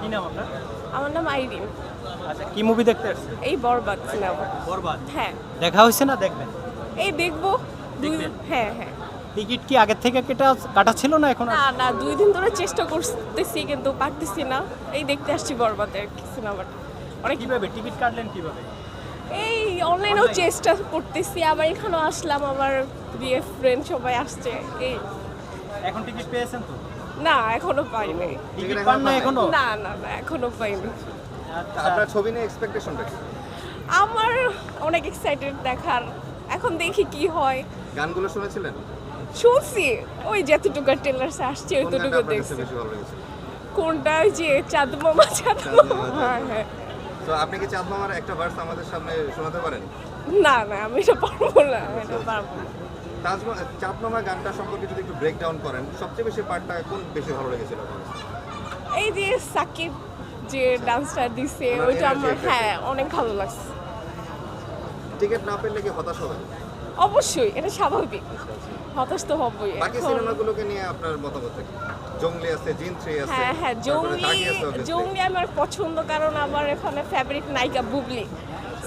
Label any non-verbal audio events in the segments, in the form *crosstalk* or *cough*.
কি নাম আপনার? আমার নাম আইরিন। আচ্ছা কি মুভি দেখতে আসছেন? এই বরবাদ সিনেমা বরবাদ? হ্যাঁ। দেখা হয়েছে না? দেখবেন? এই দেখব। দেখবেন? হ্যাঁ হ্যাঁ। টিকিট কি আগের থেকে কেটা কাটা ছিল না এখন না না দুই দিন ধরে চেষ্টা করতেছি কিন্তু পারতেছি না। এই দেখতে আসছি বরবাদের সিনেমাটা অনেক কীভাবে? টিকিট কাটলেন কীভাবে? এই অনলাইনেও চেষ্টা করতেছি আবার এখানেও আসলাম আমার বিয়ে ফ্রেন্ড সবাই আসছে এই। এখন টিকিট পেয়েছেন তো? না এখনও পাইনি। টিকিট পান না এখনও? না না না এখনও পাইনি। আচ্ছা আপনার ছবি নিয়ে এক্সপেকটেশনটা কি? আমার অনেক এক্সাইটেড দেখার। এখন দেখি কি হয়। গানগুলো শুনেছিলেন? শুনছি। ওই যতটুকু টেলার্সে আসছে ওইটুকু দেখছি। কোনটা? ওই যে চাঁদ মামা চাঁদ মামা, হ্যাঁ হ্যাঁ। তো আপনি কি চাঁদ মামার একটা ভার্স আমাদের সামনে শোনাতে পারেন? না না আমি এটা পারব না এটা পারব না। গানটা সম্পর্কে যদি একটু ব্রেক ডাউন করেন সবচেয়ে বেশি পার্টটা কোন বেশি ভালো লেগেছিল এই যে সাকিব যে ডান্সটা দিছে ওইটা আমার হ্যাঁ অনেক ভালো লাগছে। টিকিট না পেলে কি হতাশ হবেন? অবশ্যই এটা স্বাভাবিক। হতাশ তো হবই বাকি সিনেমাগুলোকে নিয়ে আপনার মতামত কি? জঙ্গলি আছে জিন থ্রি আছে হ্যাঁ হ্যাঁ obviously। জঙ্গলি আমার পছন্দ কারণ আমার এখানে ফেভারিট নায়িকা বুবলি।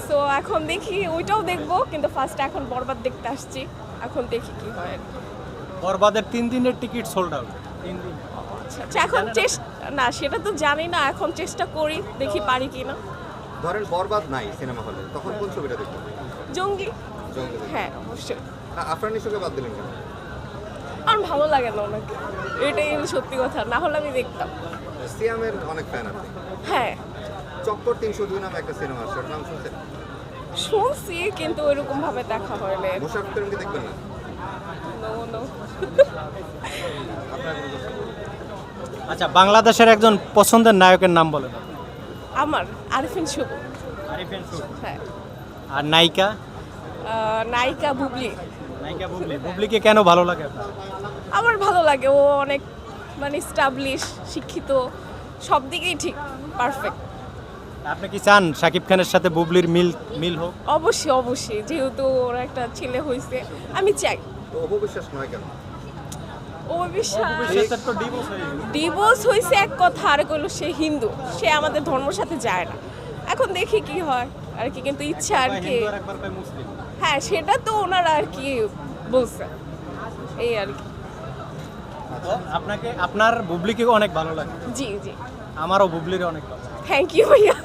সো এখন দেখি ওইটাও দেখব কিন্তু ফার্স্ট এখন বরবাদ দেখতে আসছি। এখন দেখি কি হয় আর কি। বরবাদের তিন দিনের টিকিট সোল্ড আউট তিন দিন। আচ্ছা আচ্ছা, এখন চেষ্টা না সেটা তো জানি না এখন চেষ্টা করি দেখি পারি কি না। ধরেন বরবাদ নাই সিনেমা হলে তখন কোন ছবিটা দেখবেন জঙ্গলি দেখবেন। হ্যাঁ অবশ্যই। আফরান নিশোকে বাদ দিলেন কেন? আমার ভালো লাগে না ওনাকে। এটাই সত্যি কথা না হলে আমি দেখতাম। সিয়ামের অনেক ফ্যান আপনি হ্যাঁ। চক্কর তিনশো দুই নামে একটা সিনেমা আছে নাম শুনছেন? শুনছি কিন্তু ওইরকম ভাবে দেখা হয়নি মোশারফ করিমকে দেখবেন না। আচ্ছা বাংলাদেশের একজন পছন্দের নায়কের নাম বলেন আমার আরিফিন শুভ। আরিফেন হ্যাঁ। আর নায়িকা? নায়িকা বুবলি। নায়িকা বুবলি। বুবলিকে কেন ভালো লাগে আমার ভালো লাগে ও অনেক মানে স্টাবলিশ শিক্ষিত সব দিকেই ঠিক পারফেক্ট আপনি কি চান শাকিব খানের সাথে বুবলির মিল মিল হোক? অবশ্যই অবশ্যই। যেহেতু ওর একটা ছেলে হয়েছে আমি চাই। অপবিশ্বাস নয় কেন? ডিভোর্স হয়েছে এক কথা আর কইলো সে হিন্দু। সে আমাদের ধর্মের সাথে যায় না। এখন দেখি কি হয়। আর কি কিন্তু ইচ্ছা আর একবার কি। হিন্দু আর একবার পায় মুসলিম। হ্যাঁ সেটা তো ওনারা আর কি বলছে। এই আর কি। আপনাকে আপনার বুবলিকে অনেক ভালো লাগে। জি জি। আমারও বুবলির অনেক ভালো। থ্যাংক ইউ ভাইয়া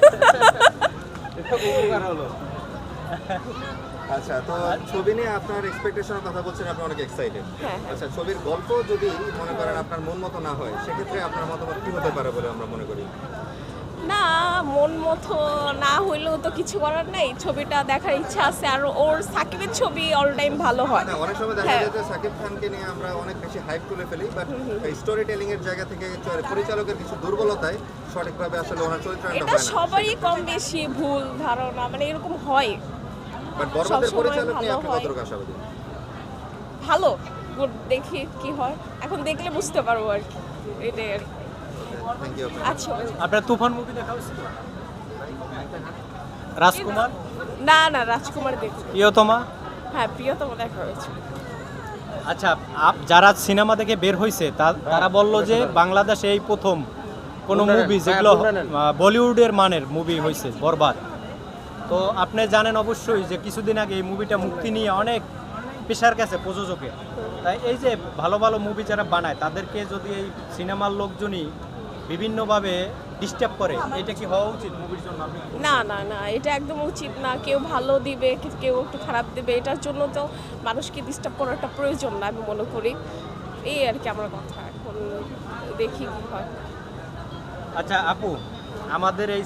*laughs* আচ্ছা তো ছবি নিয়ে আপনার এক্সপেকটেশনের কথা বলছেন আপনি অনেক এক্সাইটেড হ্যাঁ। আচ্ছা ছবির গল্প যদি মনে করেন আপনার মন মতো না হয় সেক্ষেত্রে আপনার মতামত কি হতে পারে বলে আমরা মনে করি? না মন মতো না হইলেও তো কিছু করার নাই। ছবিটা দেখার ইচ্ছা আছে আর ওর সাকিবের ছবি অল টাইম ভালো হয়। না, অনেক সময় দেখা হ্যাঁ। যায় যে সাকিব খানকে নিয়ে আমরা অনেক বেশি হাইপ তুলে ফেলি বাট স্টোরি টেলিং এর জায়গা থেকে পরিচালকের কিছু দুর্বলতায় সঠিকভাবে আসলে ওনার চরিত্রায়নটা এটা সবারই কম বেশি ভুল ধারণা মানে এরকম হয়। সবসময় ভালো হয়। ভালো। দেখি কি হয়। এখন দেখলে বুঝতে পারব আর কি। এটাই আর কি। আচ্ছা আপনার তুফান মুভি দেখা হয়েছিল রাজকুমার? না না রাজকুমার দেখি। প্রিয়তমা? হ্যাঁ প্রিয়তম দেখা হয়েছে। আচ্ছা আপ- যারা সিনেমা দেখে বের হয়েছে তা- তারা বলল যে বাংলাদেশে এই প্রথম কোনো মুভি যেগুলো আহ, বলিউডের মানের মুভি হয়েছে বরবাদ। তো আপনি জানেন অবশ্যই যে কিছুদিন আগে এই মুভিটা মুক্তি নিয়ে অনেক পেশার গেছে প্রযোজকের। তাই এই যে ভালো ভালো মুভি যারা বানায় তাদেরকে যদি এই সিনেমার লোকজনই বিভিন্নভাবে ডিস্টার্ব করে এটা কি হওয়া উচিত মুভির জন্য না না না এটা একদম উচিত না। কেউ ভালো দিবে কেউ একটু খারাপ দিবে এটার জন্য তো মানুষকে ডিস্টার্ব করাটা প্রয়োজন না আমি মনে করি। এই আর কি আমার কথা। এখন দেখি কি হয়। আচ্ছা আপু আমাদের এই